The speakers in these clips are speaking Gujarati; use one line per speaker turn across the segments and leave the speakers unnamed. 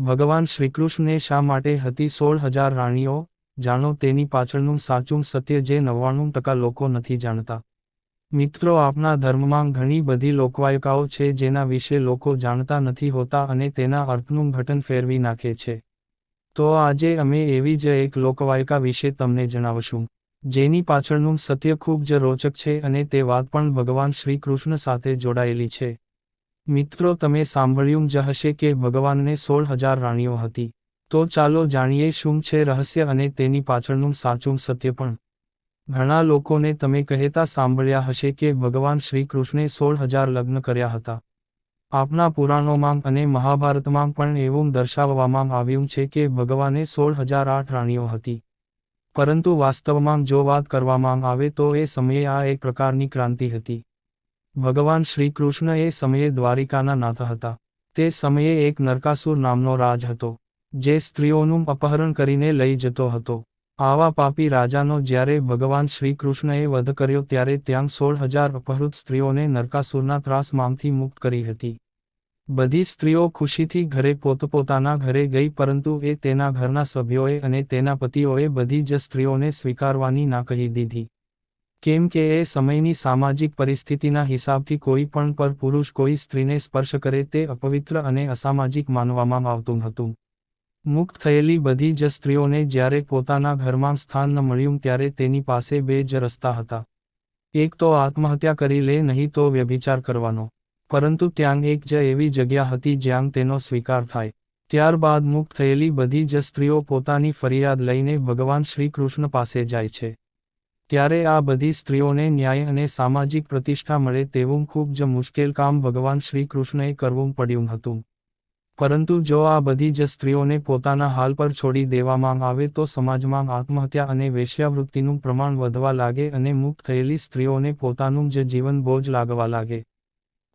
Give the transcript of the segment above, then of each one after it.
ભગવાન શ્રીકૃષ્ણને શા માટે હતી સોળ હજાર રાણીઓ? જાણો, તેની પાછળનું સાચું સત્ય જે નવ્વાણું ટકા લોકો નથી જાણતા. મિત્રો, આપના ધર્મમાં ઘણી બધી લોકવાયકાઓ છે જેના વિશે લોકો જાણતા નથી હોતા અને તેના અર્થનું ઘટન ફેરવી નાખે છે. તો આજે અમે એવી જ એક લોકવાયકા વિશે તમને જણાવશું, જેની પાછળનું સત્ય ખૂબ જ રોચક છે અને તે વાત પણ ભગવાન શ્રી કૃષ્ણ સાથે જોડાયેલી છે. મિત્રો, તમે સાંભળ્યું જ હશે કે ભગવાનને સોળ હજાર રાણીઓ હતી. તો ચાલો જાણીએ શું છે રહસ્ય અને તેની પાછળનું સાચું સત્ય પણ. ઘણા લોકોને તમે કહેતા સાંભળ્યા હશે કે ભગવાન શ્રી કૃષ્ણે સોળ હજાર લગ્ન કર્યા હતા. આપના પુરાણોમાં અને મહાભારતમાં પણ એવું દર્શાવવામાં આવ્યું છે કે ભગવાને સોળ હજાર આઠ રાણીઓ હતી. પરંતુ વાસ્તવમાં જો વાત કરવામાં આવે તો એ સમયે આ એક પ્રકારની ક્રાંતિ હતી. ભગવાન શ્રી કૃષ્ણ એ સમયે દ્વારિકાના નાથ હતા. તે સમયે એક નરકાસુર નામનો રાજ હતો, જે સ્ત્રીઓનું અપહરણ કરીને લઈ જતો હતો. આવા પાપી રાજાનો જ્યારે ભગવાન શ્રી કૃષ્ણએ વધ કર્યો ત્યારે ત્યાં સોળ હજાર અપહૃત સ્ત્રીઓને નરકાસુરના ત્રાસમાંથી મુક્ત કરી હતી. બધી સ્ત્રીઓ ખુશીથી ઘરે પોતપોતાના ઘરે ગઈ પરંતુ એ તેના ઘરના સભ્યોએ અને તેના પતિઓએ બધી જ સ્ત્રીઓને સ્વીકારવાની ના કહી દીધી. કેમ કે એ સમયની સામાજિક પરિસ્થિતિના હિસાબથી કોઈ પણ પર પુરુષ કોઈ સ્ત્રીને સ્પર્શ કરે તે અપવિત્ર અને અસામાજિક માનવામાં આવતું હતું. મુક્ત થયેલી બધી જ સ્ત્રીઓને જ્યારે પોતાના ઘરમાં સ્થાન ન મળ્યું ત્યારે તેની પાસે બે જ રસ્તા હતા. એક તો આત્મહત્યા કરી લે, નહીં તો વ્યભિચાર કરવાનો. પરંતુ ત્યાં એક જ એવી જગ્યા હતી જ્યાં તેનો સ્વીકાર થાય. ત્યારબાદ મુક્ત થયેલી બધી જ સ્ત્રીઓ પોતાની ફરિયાદ લઈને ભગવાન શ્રી કૃષ્ણ પાસે જાય છે. ત્યારે આ બધી સ્ત્રીઓને ન્યાય અને સામાજિક પ્રતિષ્ઠા મળે તેવું ખૂબ જ મુશ્કેલ કામ ભગવાન શ્રી કૃષ્ણએ કરવું પડ્યું હતું. પરંતુ જો આ બધી જ સ્ત્રીઓને પોતાના હાલ પર છોડી દેવામાં આવે તો સમાજમાં આત્મહત્યા અને વેશ્યાવૃત્તિનું પ્રમાણ વધવા લાગે અને મુક્ત થયેલી સ્ત્રીઓને પોતાનું જ જીવન બોજ લાગવા લાગે.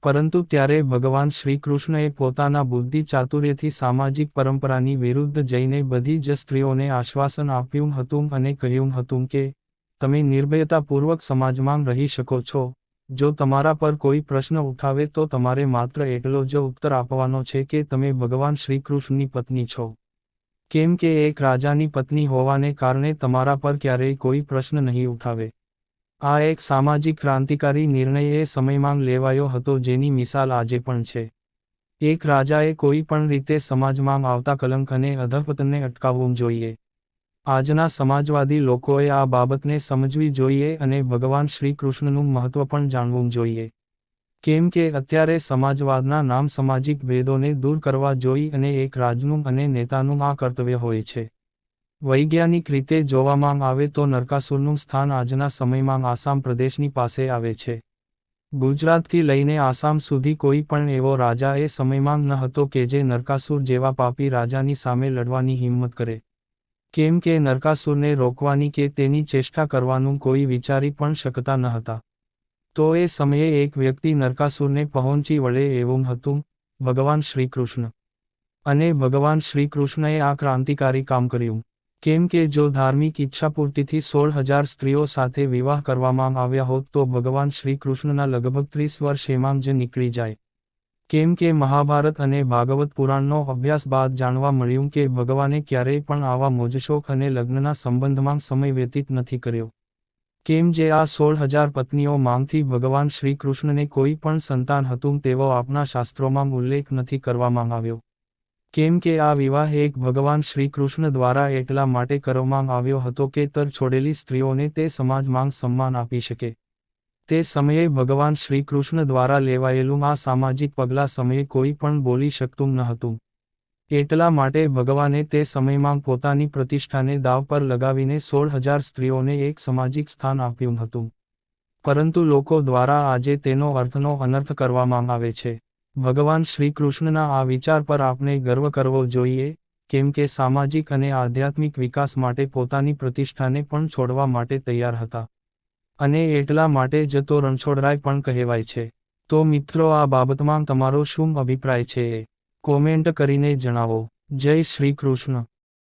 પરંતુ ત્યારે ભગવાન શ્રી કૃષ્ણએ પોતાના બુદ્ધિ ચાતુર્યથી સામાજિક પરંપરાની વિરુદ્ધ જઈને બધી જ સ્ત્રીઓને આશ્વાસન આપ્યું હતું અને કહ્યું હતું કે તમે નિર્ભયતાપૂર્વક સમાજમાં રહી શકો છો. જો તમારા પર કોઈ પ્રશ્ન ઉઠાવે તો તમારે માત્ર એટલો જ ઉત્તર આપવાનો છે કે તમે ભગવાન શ્રીકૃષ્ણની પત્ની છો. કેમ કે એક રાજાની પત્ની હોવાને કારણે તમારા પર ક્યારેય કોઈ પ્રશ્ન નહીં ઉઠાવે. આ એક સામાજિક ક્રાંતિકારી નિર્ણય એ સમયમાં લેવાયો હતો જેની મિસાલ આજે પણ છે. એક રાજાએ કોઈ પણ રીતે સમાજમાં આવતા કલંક અને અધપતનને અટકાવવું જોઈએ. આજના સમાજવાદી લોકોએ આ બાબતને સમજવી જોઈએ અને ભગવાન શ્રી કૃષ્ણનું મહત્વ પણ જાણવું જોઈએ. કેમ કે અત્યારે સમાજવાદના નામ સામાજિક ભેદોને દૂર કરવા જોઈ અને એક રાજનું અને નેતાનું આ કર્તવ્ય હોય છે. વૈજ્ઞાનિક રીતે જોવામાં આવે તો નરકાસુરનું સ્થાન આજના સમયમાં આસામ પ્રદેશની પાસે આવે છે. ગુજરાતથી લઈને આસામ સુધી કોઈ પણ એવો રાજા એ સમયમાં ન હતો કે જે નરકાસુર જેવા પાપી રાજાની સામે લડવાની હિંમત કરે. કેમ કે નરકાસુરને રોકવાની કે તેની ચેષ્ટા કરવાનું કોઈ વિચારી પણ શકતા ન હતા. તો એ સમયે એક વ્યક્તિ નરકાસુરને પહોંચી વળે એવું હતું, ભગવાન શ્રીકૃષ્ણ. અને ભગવાન શ્રીકૃષ્ણએ આ ક્રાંતિકારી કામ કર્યું. કેમ કે જો ધાર્મિક ઈચ્છાપૂર્તિથી સોળ હજાર સ્ત્રીઓ સાથે વિવાહ કરવામાં આવ્યા હોત તો ભગવાન શ્રીકૃષ્ણના લગભગ ત્રીસ વર્ષ એમાં જ નીકળી જાય. કેમ કે મહાભારત અને ભાગવત પુરાણનો અભ્યાસ બાદ જાણવા મળ્યું કે ભગવાને ક્યારેય પણ આવા મોજશોખ અને લગ્નના સંબંધમાં સમય વ્યતીત નથી કર્યો. કેમ જે આ સોળ હજાર પત્નીઓ માંગથી ભગવાન શ્રી કૃષ્ણને કોઈ પણ સંતાન હતું તેવો આપના શાસ્ત્રોમાં ઉલ્લેખ નથી કરવામાં આવ્યો. કેમ કે આ વિવાહ એક ભગવાન શ્રી કૃષ્ણ દ્વારા એટલા માટે કરવામાં આવ્યો હતો કે તર છોડેલી સ્ત્રીઓને તે સમાજમાં સન્માન આપી શકે. તે સમયે ભગવાન શ્રીકૃષ્ણ દ્વારા લેવાયેલું આ સામાજિક પગલાં સમયે કોઈ પણ બોલી શકતું ન હતું. એટલા માટે ભગવાને તે સમયમાં પોતાની પ્રતિષ્ઠાને દાવ પર લગાવીને સોળ હજાર સ્ત્રીઓને એક સામાજિક સ્થાન આપ્યું હતું. પરંતુ લોકો દ્વારા આજે તેનો અર્થનો અનર્થ કરવામાં આવે છે. ભગવાન શ્રીકૃષ્ણના આ વિચાર પર આપણે ગર્વ કરવો જોઈએ, કેમ કે સામાજિક અને આધ્યાત્મિક વિકાસ માટે પોતાની પ્રતિષ્ઠાને પણ છોડવા માટે તૈયાર હતા. અને એટલા માટે જ તો રણછોડરાય પણ કહેવાય છે. તો મિત્રો, આ બાબતમાં તમારો શું અભિપ્રાય છે? એ કોમેન્ટ કરીને જણાવો. જય શ્રી કૃષ્ણ.